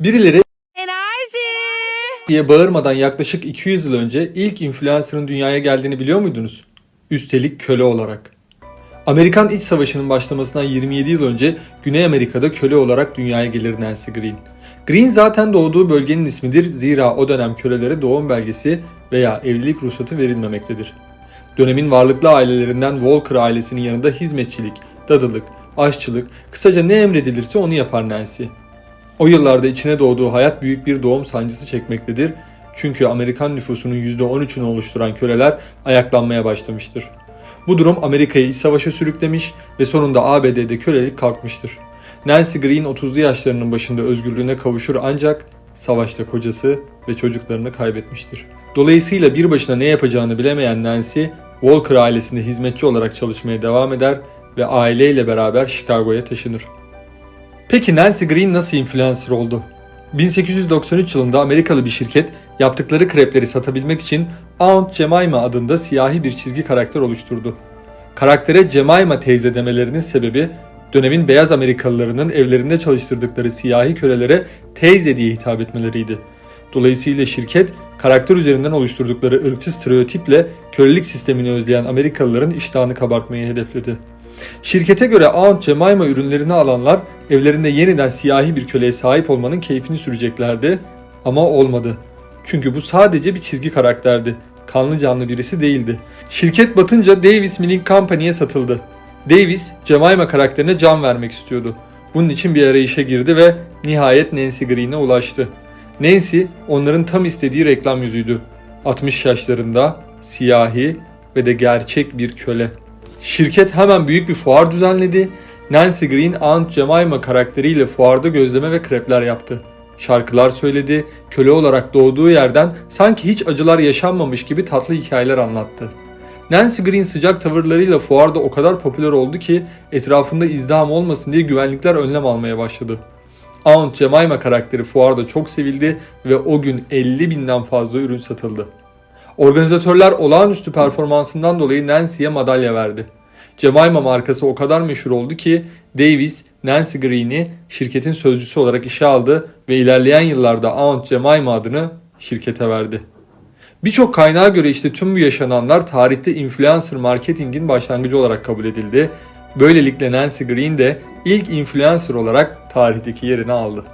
Birileri Enerji. diye bağırmadan yaklaşık 200 yıl önce ilk influencer'ın dünyaya geldiğini biliyor muydunuz? Üstelik köle olarak. Amerikan İç Savaşı'nın başlamasından 27 yıl önce Güney Amerika'da köle olarak dünyaya gelir Nancy Green. Green zaten doğduğu bölgenin ismidir zira o dönem kölelere doğum belgesi veya evlilik ruhsatı verilmemektedir. Dönemin varlıklı ailelerinden Walker ailesinin yanında hizmetçilik, dadılık, aşçılık, kısaca ne emredilirse onu yapar Nancy. O yıllarda içine doğduğu hayat büyük bir doğum sancısı çekmektedir. Çünkü Amerikan nüfusunun %13'ünü oluşturan köleler ayaklanmaya başlamıştır. Bu durum Amerika'yı iç savaşa sürüklemiş ve sonunda ABD'de kölelik kalkmıştır. Nancy Green 30'lu yaşlarının başında özgürlüğüne kavuşur ancak savaşta kocası ve çocuklarını kaybetmiştir. Dolayısıyla bir başına ne yapacağını bilemeyen Nancy, Walker ailesinde hizmetçi olarak çalışmaya devam eder ve aileyle beraber Chicago'ya taşınır. Peki Nancy Green nasıl influencer oldu? 1893 yılında Amerikalı bir şirket yaptıkları krepleri satabilmek için Aunt Jemima adında siyahi bir çizgi karakter oluşturdu. Karaktere Jemima teyze demelerinin sebebi dönemin beyaz Amerikalılarının evlerinde çalıştırdıkları siyahi kölelere teyze diye hitap etmeleriydi. Dolayısıyla şirket karakter üzerinden oluşturdukları ırkçı stereotiple kölelik sistemini özleyen Amerikalıların iştahını kabartmayı hedefledi. Şirkete göre Aunt Jemima ürünlerini alanlar evlerinde yeniden siyahi bir köleye sahip olmanın keyfini süreceklerdi ama olmadı. Çünkü bu sadece bir çizgi karakterdi. Kanlı canlı birisi değildi. Şirket batınca Davis Milling Company'ye satıldı. Davis, Jemima karakterine can vermek istiyordu. Bunun için bir arayışa girdi ve nihayet Nancy Green'e ulaştı. Nancy onların tam istediği reklam yüzüydü. 60 yaşlarında, siyahi ve de gerçek bir köle. Şirket hemen büyük bir fuar düzenledi. Nancy Green Aunt Jemima karakteriyle fuarda gözleme ve krepler yaptı. Şarkılar söyledi, köle olarak doğduğu yerden sanki hiç acılar yaşanmamış gibi tatlı hikayeler anlattı. Nancy Green sıcak tavırlarıyla fuarda o kadar popüler oldu ki etrafında izdiham olmasın diye güvenlikler önlem almaya başladı. Aunt Jemima karakteri fuarda çok sevildi ve o gün 50 binden fazla ürün satıldı. Organizatörler olağanüstü performansından dolayı Nancy'ye madalya verdi. Jemima markası o kadar meşhur oldu ki Davis, Nancy Green'i şirketin sözcüsü olarak işe aldı ve ilerleyen yıllarda Aunt Jemima adını şirkete verdi. Birçok kaynağa göre işte tüm bu yaşananlar tarihte influencer marketingin başlangıcı olarak kabul edildi. Böylelikle Nancy Green de ilk influencer olarak tarihteki yerini aldı.